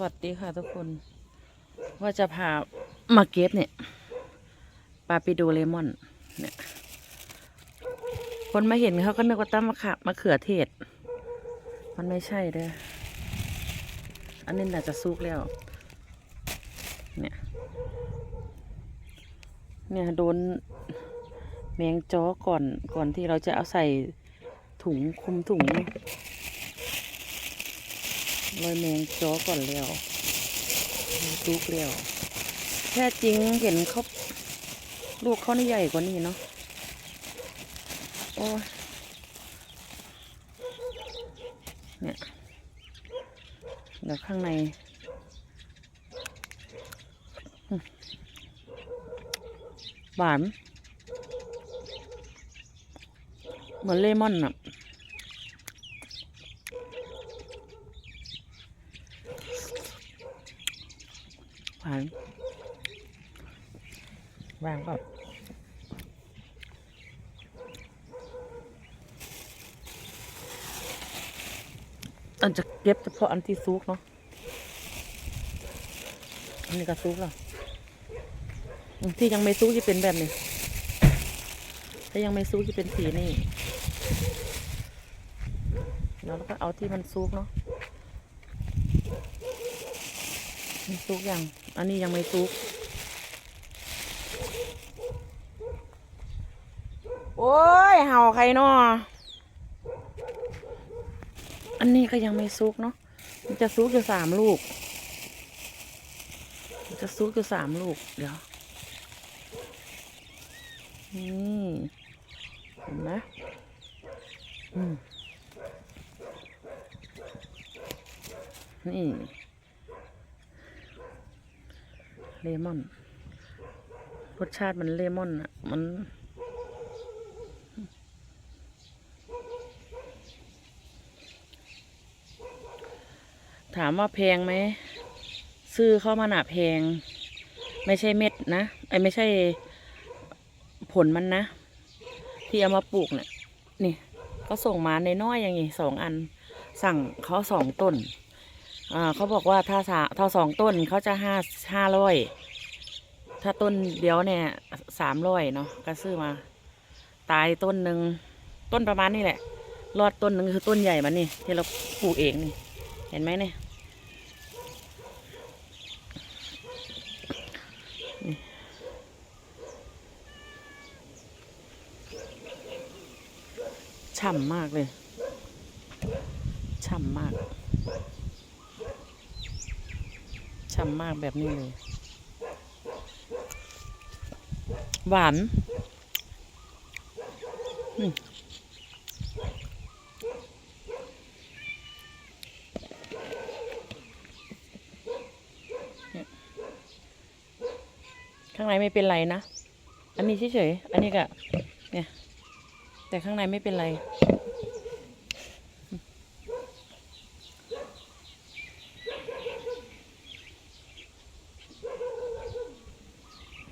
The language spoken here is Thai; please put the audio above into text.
สวัสดีค่ะทุกคนว่าจะพามาเก็บเนี่ยปาปิโดเลมอนเนี่ยคนมาเห็นเขาก็นึกว่าตั้มมะขามะเขือเทศ มันไม่ใช่เด้ออันนี้น่าจะซุกแล้ว เนี่ย เนี่ยโดนแมงจ้อก่อนก่อนที่เราจะเอาใส่ถุงคลุมถุง ลอยแมงจ้อก่อนแล้วซุกแล้วแท้จริงเห็นเขาลูกเขานี่ใหญ่กว่านี้เนาะโอ้ยเนี่ยเดี๋ยวข้างในอืมหวานเหมือนเลมอนอะ หวานวางเปล่าอันจะเก็บเฉพาะอันที่ซุกเนาะ อันนี้ก็ซุกแล้วอืมที่ยังไม่ซุกจะเป็นแบบนี้ ถ้ายังไม่ซุกจะเป็นสีนี่แล้วก็เอาที่มันซุกเนาะมันซุกยัง อันนี้ยังไม่ซุก โอ้ย เห่าใครเนาะอันนี้ก็ยังไม่ซุกเนาะ มันจะซุกอยู่สามลูก มันจะซุกอยู่สามลูก เดี๋ยว นี่เห็นไหมอืมนี่ เลมอน รสชาติมันเลมอนอะ มัน ถามว่าแพงไหม ซื้อเข้ามาหนาแพง ไม่ใช่เม็ดนะไอ้ไม่ใช่ผลมันนะ ที่เอามาปลูกเนี่ยนี่ ก็ส่งมาในน้อยอย่างงี้สองอัน สั่งเขาสองต้น อ่าเขาบอกว่าถ้าสาถ้าสองต้นเขาจะห้าห้าร้อยถ้าต้นเดียวเนี่ยสามร้อยเนาะก็ซื้อมา ตายต้นหนึ่งต้นประมาณนี้แหละ รอดต้นหนึ่งคือต้นใหญ่มันนี่ที่เราปลูกเองนี่ เห็นไหมเนี่ยฉ่ำมากเลย ฉ่ำมาก ฉ่ำมากแบบนี้เลย หวานข้างในไม่เป็นไรนะ อันนี้เฉยๆ อันนี้ก็เนี่ย แต่ข้างในไม่เป็นไร